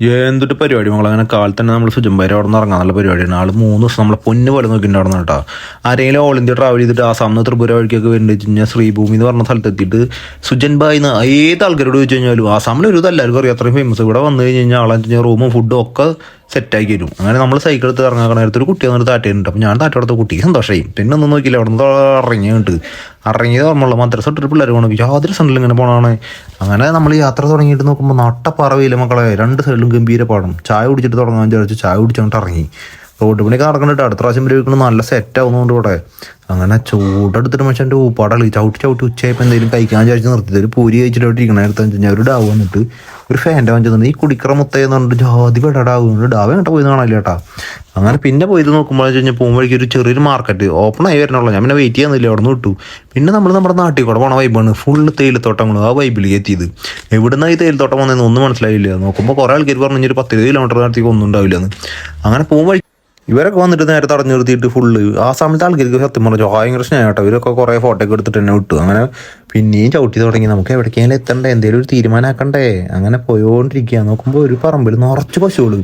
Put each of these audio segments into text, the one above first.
എന്തൊരു പരിപാടി മകൾ അങ്ങനെ കാലത്ത് തന്നെ നമ്മൾ സുജംബാരി അവിടെ നിന്ന് ഇറങ്ങാൻ നല്ല പരിപാടിയാണ്. ആൾ മൂന്ന് ദിവസം നമ്മളെ പൊന്ന് പോലെ നോക്കിയിട്ട് അവിടെ കേട്ടോ. ആരെങ്കിലും ഓൾ ഇന്ത്യ ട്രാവൽ ചെയ്തിട്ട് ആസാമിന്ന് ത്രിപുര വഴിക്കൊക്കെ വരുന്നുണ്ട്. കഴിഞ്ഞാൽ ശ്രീഭൂമി എന്ന് പറഞ്ഞ സ്ഥലത്ത് എത്തിയിട്ട് സുജൻ ബായി എന്ന് ഏത് ആൾക്കാരോട് ചോദിച്ചു കഴിഞ്ഞാലും ആസാമിൽ ഒരു ഇതല്ല. എല്ലാവർക്കും അറിയാം അത്രയും ഫേമസ് ഇവിടെ വന്നു കഴിഞ്ഞ് കഴിഞ്ഞാൽ ആളെ കഴിഞ്ഞാൽ റൂമും ഫുഡും ഒക്കെ സെറ്റാക്കി വരും അങ്ങനെ നമ്മൾ സൈക്കിൾ എടുത്ത് ഇറങ്ങാൻ നേരത്തെ ഒരു കുട്ടി വന്നിട്ട് താറ്റുണ്ട് അപ്പം ഞാൻ താറ്റെടുത്ത കുട്ടിക്ക് സന്തോഷമായി പിന്നെ ഒന്നും നോക്കിയില്ല. അവിടെ നിന്ന് ഇറങ്ങിയിട്ട് ഇറങ്ങിയത് ഓർമ്മയുള്ള മദ്രസ തൊട്ടിട്ട് പിള്ളേർ പോകണം യാതൊരു സണ്ടിൽ ഇങ്ങനെ പോകണമാണ് അങ്ങനെ നമ്മൾ യാത്ര തുടങ്ങിയിട്ട് നോക്കുമ്പോൾ നട്ടപ്പറവില്ല മക്കളെ. രണ്ട് സൈഡിലും ഗംഭീര പാടം. ചായ കുടിച്ചിട്ട് തുടങ്ങാൻ വിചാരിച്ചു. ചായ കുടിച്ചങ്ങോട്ട് ഇറങ്ങി. റോഡ് പണി നടക്കണ്ടിട്ട് അടുത്ത പ്രാവശ്യം വരുവിക്കണം നല്ല സെറ്റ് ആവുന്നതുകൊണ്ട് ഇവിടെ. അങ്ങനെ ചൂടെടുത്തിട്ട് മനുഷ്യൻ എന്റെ ഊപ്പാടളി ചവിട്ടി ചവിട്ടി ഉച്ചയായപ്പോൾ എന്തെങ്കിലും കഴിക്കാൻ വിചാരിച്ച് നിർത്തിയത് ഒരു പൂരി കഴിച്ചിട്ട് ഇരിക്കണം നേരത്തെ കഴിഞ്ഞാൽ ഒരു ഡാവ് വന്നിട്ട് ഒരു ഫാന്റെ വന്നിട്ടുണ്ട് ഈ കുടിക്കറ മുത്തയെന്ന് പറഞ്ഞിട്ട് ജാതി പെട്ട ഡാവ്. ഡാവ് കേട്ടോ പോയി കാണില്ല അങ്ങനെ പിന്നെ പോയി നോക്കുമ്പോൾ കഴിഞ്ഞാൽ പോകുമ്പോഴേക്കും ഒരു ചെറിയൊരു മാർക്കറ്റ് ഓപ്പൺ ആയി വരണുള്ളൂ. ഞാൻ പിന്നെ വെയിറ്റ് ചെയ്യുന്നില്ല അവിടെ നിന്ന് വിട്ടു പിന്നെ നമ്മൾ നമ്മുടെ നാട്ടിൽ കൂടെ പോണ വൈബാണ് ഫുള്ള് തേയിലത്തോട്ടങ്ങൾ ആ വൈബിലേക്ക് എത്തിയത് എവിടുന്ന ഈ തേയിലത്തോട്ടം വന്നതെന്ന് ഒന്നും മനസ്സിലായില്ല. നോക്കുമ്പോൾ കുറേ ആൾക്കാർ പറഞ്ഞു ഒരു പത്ത് കിലോമീറ്റർ നടത്തിക്ക് ഒന്നും ഉണ്ടാവില്ലെന്ന് അങ്ങനെ പോകുമ്പോൾ ഇവരൊക്കെ വന്നിട്ട് നേരെ തടഞ്ഞു നിർത്തിയിട്ട് ഫുള്ള് ആ സമയത്ത് ആൾക്കാർക്ക് സത്യം പറഞ്ഞു ഭയങ്കര സ്നേഹട്ടോ ഇവരൊക്കെ കുറേ ഫോട്ടോ ഒക്കെ എടുത്തിട്ട് തന്നെ വിട്ടു. അങ്ങനെ പിന്നെയും ചവിട്ടി തുടങ്ങി. നമുക്ക് എവിടേക്കെങ്കിലും എത്തണ്ടേ? എന്തെങ്കിലും ഒരു തീരുമാനമാക്കണ്ടേ അങ്ങനെ പോയോണ്ടിരിക്കുക നോക്കുമ്പോൾ ഒരു പറമ്പിൽ നിറച്ച് പശുക്കൾ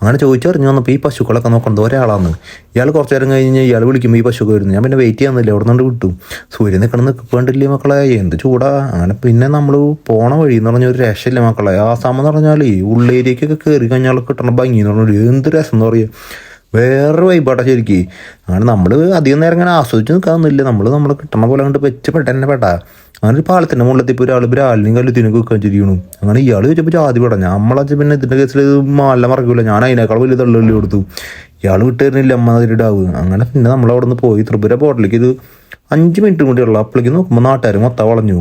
അങ്ങനെ ചോദിച്ചറിഞ്ഞു വന്നപ്പോൾ ഈ പശുക്കളൊക്കെ നോക്കുന്നത് ഒരാളാണ് ഇയാൾ കുറച്ച് നേരം കഴിഞ്ഞ് ഇയാൾ വിളിക്കുമ്പോൾ ഈ പശുക്കൾ വരുന്നു. ഞാൻ പിന്നെ വെയിറ്റ് ചെയ്യുന്നില്ല. അവിടെ നിന്ന് വിട്ടു. സൂര്യൻ നിൽക്കണം നിൽക്കേണ്ടില്ലേ മക്കളെ? എന്ത് ചൂടാ? അങ്ങനെ പിന്നെ നമ്മൾ പോണ വഴി എന്ന് പറഞ്ഞാൽ ഒരു രക്ഷയില്ല മക്കളെ. ആസാം എന്ന് പറഞ്ഞാൽ ഉള്ളേരിയൊക്കെ കയറി കഴിഞ്ഞാൽ കിട്ടണ ഭംഗി എന്ന് പറഞ്ഞാൽ എന്ത് രസം എന്ന് പറയുക വേറൊരു വൈബാട്ടാ ശരിക്ക്. അങ്ങനെ നമ്മൾ അധികം നേരം ഇങ്ങനെ ആസ്വദിച്ച് നിൽക്കാമെന്നില്ല നമ്മൾ നമ്മൾ കിട്ടണ പോലെ കണ്ട് വെച്ച് പെട്ടെന്നെ പെട്ടാ. അങ്ങനെ ഒരു പാലത്തിന്റെ മുകളിലെത്തിപ്പോൾ ഒരാൾ ബ്രാലിനും കല്ലുത്തിനൊക്കെ വെക്കാൻ ചിരിക്കണു അങ്ങനെ ഇയാൾ ചോദിച്ചപ്പോൾ ജാതി പെടാം. നമ്മളെ പിന്നെ ഇതിന്റെ കേസിൽ മാല മറക്കില്ല ഞാൻ അതിനേക്കാൾ വലിയ തള്ളുകളിൽ കൊടുത്തു. ഇയാൾ വിട്ടുതരുന്നില്ല അമ്മ അതിരിടാവ് അങ്ങനെ പിന്നെ നമ്മൾ അവിടെ നിന്ന് പോയി ത്രിപുര പോർട്ടിലേക്ക് ഇത് അഞ്ച് മിനിറ്റ് കൂടിയുള്ള ഉള്ളു. അപ്പോഴേക്ക് നോക്കുമ്പോൾ നാട്ടുകാർ മൊത്തം വളഞ്ഞു.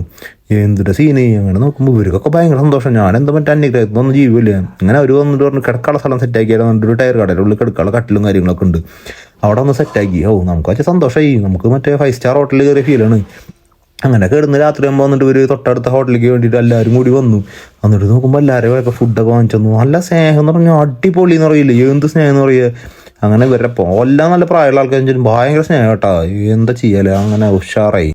എന്തൊരു സീന് അങ്ങനെ നോക്കുമ്പോൾ ഇവർക്കൊക്കെ ഭയങ്കര സന്തോഷം. ഞാൻ എന്താ മറ്റേ അന്യഗ്രഹത്തിൽ ഒന്നും ജീവില്ല. അങ്ങനെ അവർ വന്നിട്ട് പറഞ്ഞു കിടക്കാനുള്ള സ്ഥലം സെറ്റാക്കിയാൽ എന്നിട്ട് ടയർ കടയുടെ ഉള്ളിൽ കിടക്കാനുള്ള കട്ടിലും കാര്യങ്ങളൊക്കെ ഉണ്ട്. അവിടെ ഒന്ന് സെറ്റ് ആക്കി. ഓ നമുക്ക് വെച്ചാൽ സന്തോഷമായി നമുക്ക് മറ്റേ ഫൈവ് സ്റ്റാർ ഹോട്ടലിൽ കയറിയ ഫീലാണ് അങ്ങനെ കിടന്ന് രാത്രി ആകുമ്പോൾ വന്നിട്ട് ഒരു തൊട്ടടുത്ത ഹോട്ടലിലേക്ക് വേണ്ടിയിട്ട് എല്ലാവരും കൂടി വന്നു. എന്നിട്ട് നോക്കുമ്പോൾ എല്ലാവരും ഫുഡൊക്കെ വാങ്ങിച്ചു നല്ല സ്നേഹം എന്ന് പറഞ്ഞാൽ അടിപൊളി എന്ന് പറയില്ലേ? എന്ത് സ്നേഹം എന്ന് പറയുക അങ്ങനെ ഇവരുടെ എല്ലാം നല്ല പ്രായമുള്ള ആൾക്കാർ ഭയങ്കര സ്നേഹം കേട്ടോ. എന്താ ചെയ്യാൽ? അങ്ങനെ ഉഷാറായി.